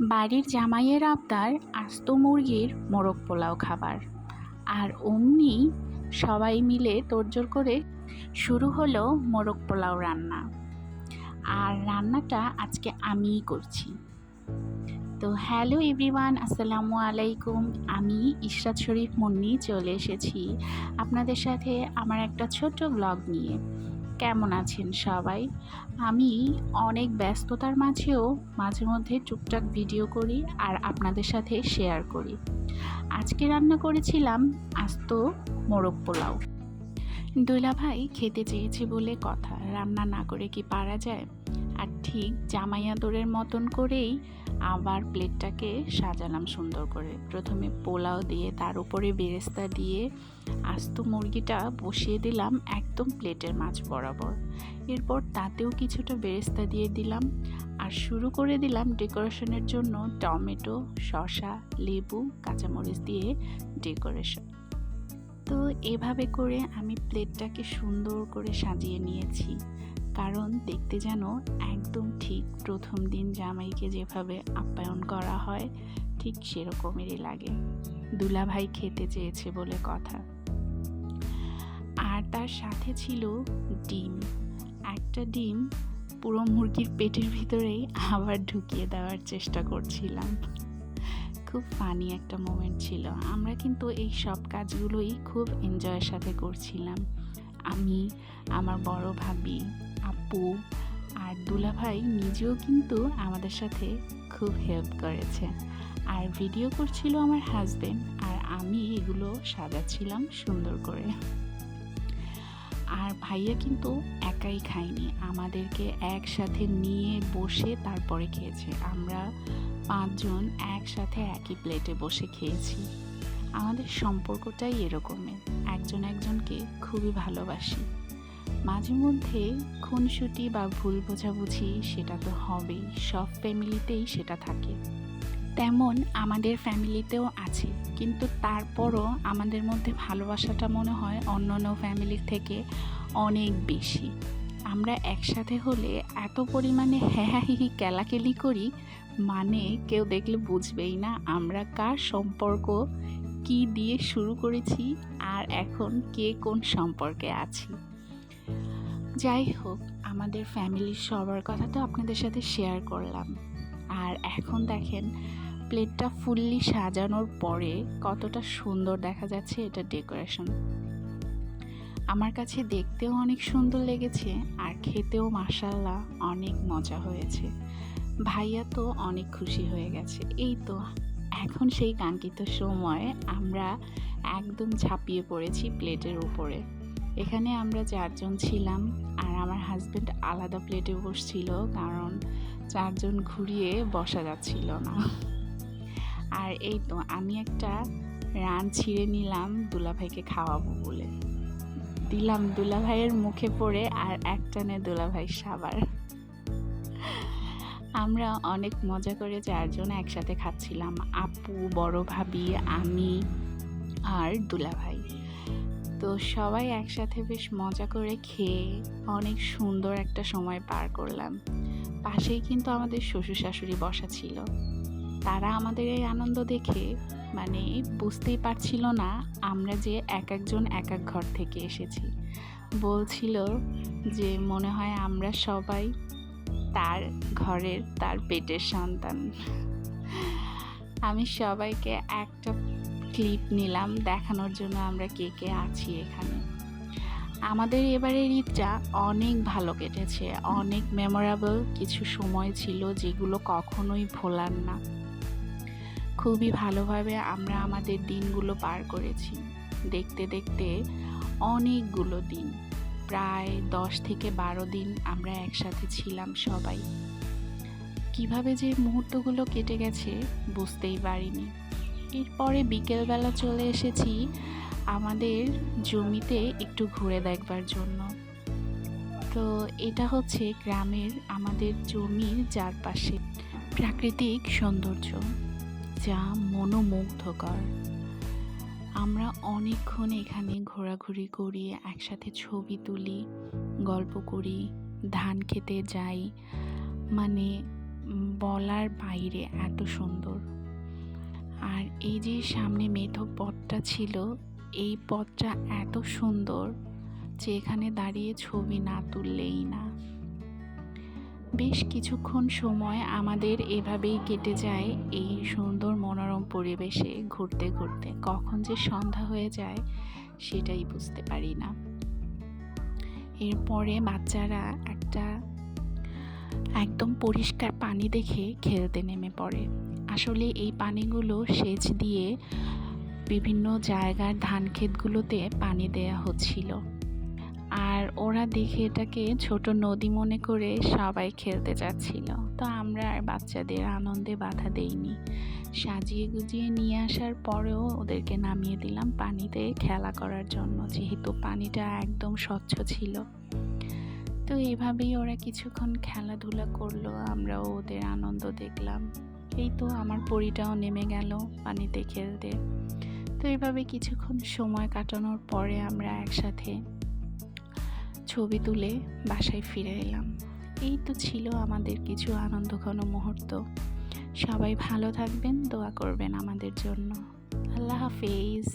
বাড়ির জামাইয়ের আবদার আস্ত মুরগির মোরগ পোলাও খাবার। আর অমনি সবাই মিলে তোড়জোড় করে শুরু হলো মোরগ পোলাও রান্না। আর রান্নাটা আজকে আমিই করছি। তো হ্যালো এভরিওয়ান, আসসালামু আলাইকুম। আমি ইশরাত শরীফ মুন্নি চলে এসেছি আপনাদের সাথে আমার একটা ছোট্ট ব্লগ নিয়ে। কেমন আছেন সবাই? আমি অনেক ব্যস্ততার মাঝেও মাঝে মধ্যে টুকটাক ভিডিও করি আর আপনাদের সাথে শেয়ার করি। আজকে রান্না করেছিলাম আস্ত মোরগ পোলাও। দোলা ভাই খেতে চেয়েছে বলে কথা, রান্না না করে কি পারা যায়? আর ঠিক জামাই আদরের মতন করেই আবার প্লেটটাকে সাজালাম সুন্দর করে। প্রথমে পোলাও দিয়ে, তার উপরে বেরেস্তা দিয়ে, আস্ত মুরগিটা বসিয়ে দিলাম একদম প্লেটের মাছ বরাবর। এরপর তাতেও কিছুটা বেরেস্তা দিয়ে দিলাম আর শুরু করে দিলাম ডেকোরেশনের জন্য টমেটো, শসা, লেবু, কাঁচামরিচ দিয়ে ডেকোরেশন। তো এভাবে করে আমি প্লেটটাকে সুন্দর করে সাজিয়ে নিয়েছি। কারণ দেখতে যেন একদম ঠিক প্রথম দিন জামাইকে যেভাবে আপ্যায়ন করা হয়, ঠিক সেরকমেরই লাগে। দুলাভাই খেতে চেয়েছে বলে কথা। আর তার সাথে ছিল ডিম। একটা ডিম পুরো মুরগির পেটের ভিতরেই আবার ঢুকিয়ে দেওয়ার চেষ্টা করছিলাম। খুব ফানি একটা মোমেন্ট ছিল। আমরা কিন্তু এই সব কাজগুলোই খুব এনজয়ের সাথে করছিলাম। আমি, আমার বড় ভাবি, আপু আর দুলাভাই নিজেও কিন্তু আমাদের সাথে খুব হেল্প করেছে। আর ভিডিও করছিল আমার হাজবেন্ড আর আমি এগুলো সাজাচ্ছিলাম সুন্দর করে। আর ভাইয়া কিন্তু একাই খায়নি, আমাদেরকে একসাথে নিয়ে বসে তারপরে খেয়েছে। আমরা পাঁচজন একসাথে একই প্লেটে বসে খেয়েছি। আমাদের সম্পর্কটাই এরকমের একজন একজনকে খুবই ভালোবাসি। মাঝে মধ্যে খুনসুটি বা ভুল বোঝাবুঝি সেটা তো হবেই, সব ফ্যামিলিতেই সেটা থাকে। তেমন আমাদের ফ্যামিলিতেও আছে, কিন্তু তারপরও আমাদের মধ্যে ভালোবাসাটা মনে হয় অন্য অন্য ফ্যামিলির থেকে অনেক বেশি। আমরা একসাথে হলে এত পরিমাণে হ্যাঁ কেলাকেলি করি মানে কেউ দেখলে বুঝবেই না আমরা কার সম্পর্ক কি দিয়ে শুরু করেছি আর এখন কে কোন সম্পর্কে আছি। যাই হোক, আমাদের ফ্যামিলির সবার কথা তো আপনাদের সাথে শেয়ার করলাম। আর এখন দেখেন প্লেটটা ফুললি সাজানোর পরে কতটা সুন্দর দেখা যাচ্ছে এটা ডেকোরেশন আমার কাছে দেখতেও অনেক সুন্দর লেগেছে আর খেতেও মাসাল্লাহ অনেক মজা হয়েছে। ভাইয়া তো অনেক খুশি হয়ে গেছে। এই তো এখন সেই কাঙ্ক্ষিত সময় আমরা একদম ঝাঁপিয়ে পড়েছি প্লেটের উপরে। এখানে আমরা চারজন ছিলাম আর আমার হাজব্যান্ড আলাদা প্লেটে বসছিল কারণ চারজন ঘুরিয়ে বসা যাচ্ছিল না। আর এই তো আমি একটা রান ছিঁড়ে নিলাম দুলাভাইকে খাওয়াবো বলে। দিলাম দুলাভাইয়ের মুখে পড়ে আর একটানে দুলাভাই সাবার। আমরা অনেক মজা করে চারজন একসাথে খাচ্ছিলাম, আপু, বড় ভাবি, আমি আর দুলাভাই। তো সবাই একসাথে বেশ মজা করে খেয়ে অনেক সুন্দর একটা সময় পার করলাম। পাশেই কিন্তু আমাদের শ্বশুর শাশুড়ি বসা ছিল। তারা আমাদের এই আনন্দ দেখে মানে বুঝতেই পারছিল না আমরা যে এক একজন এক এক ঘর থেকে এসেছি। বলছিল যে মনে হয় আমরা সবাই তার ঘরের, তার পেটের সন্তান। আমি সবাইকে একটা ক্লিপ নিলাম, দেখানোর জন্য আমরা কে কে আছি এখানে। আমাদের এবারের ঈদটা অনেক ভালো কেটেছে, অনেক মেমোরেবল কিছু সময় ছিল যেগুলো কখনোই ভোলার না। খুবই ভালোভাবে আমরা আমাদের দিনগুলো পার করেছি। দেখতে দেখতে অনেকগুলো দিন। প্রায় দশ থেকে বারো দিন আমরা একসাথে ছিলাম সবাই। কীভাবে যে মুহূর্তগুলো কেটে গেছে বুঝতেই পারিনি। এরপরে বিকেলবেলা চলে এসেছি আমাদের জমিতে একটু ঘুরে দেখবার জন্য। তো এটা হচ্ছে গ্রামের আমাদের জমির চারপাশে প্রাকৃতিক সৌন্দর্য, যা মনোমুগ্ধকর। আমরা অনেকক্ষণ এখানে ঘোরাঘুরি করি, একসাথে ছবি তুলি, গল্প করি, ধান খেতে যাই। মানে বলার বাইরে এত সুন্দর। আর এই যে সামনে মেঠো পথটা ছিল, এই পথটা এত সুন্দর যে এখানে দাঁড়িয়ে ছবি না তুললেই না। বেশ কিছুক্ষণ সময় আমাদের এভাবেই কেটে যায় এই সুন্দর মনোরম পরিবেশে ঘুরতে ঘুরতে। কখন যে সন্ধ্যা হয়ে যায় সেটাই বুঝতে পারি না। এরপরে বাচ্চারা একটা একদম পরিষ্কার পানি দেখে খেলতে নেমে পড়ে। আসলে এই পানিগুলো সেচ দিয়ে বিভিন্ন জায়গার ধান ক্ষেতগুলোতে পানি দেয়া হচ্ছিল। আর ওরা দেখে এটাকে ছোট নদী মনে করে সবাই খেলতে যাচ্ছিল তো আমরা আর বাচ্চাদের আনন্দে বাধা দেইনি। সাজিয়ে গুজিয়ে নিয়ে আসার পরেও ওদেরকে নামিয়ে দিলাম পানিতে খেলা করার জন্য, যেহেতু পানিটা একদম স্বচ্ছ ছিল। তো এভাবেই ওরা কিছুক্ষণ খেলাধুলা করল, আমরাও ওদের আনন্দ দেখলাম। এই তো আমার পরিটাও নেমে গেল পানিতে খেলতে। তো এইভাবে কিছুক্ষণ সময় কাটানোর পরে আমরা একসাথে ছবি তুলে বাসায় ফিরে এলাম। এই তো ছিল আমাদের কিছু আনন্দ ঘন মুহূর্ত। সবাই ভালো থাকবেন, দোয়া করবেন আমাদের জন্য। আল্লাহ হাফেজ।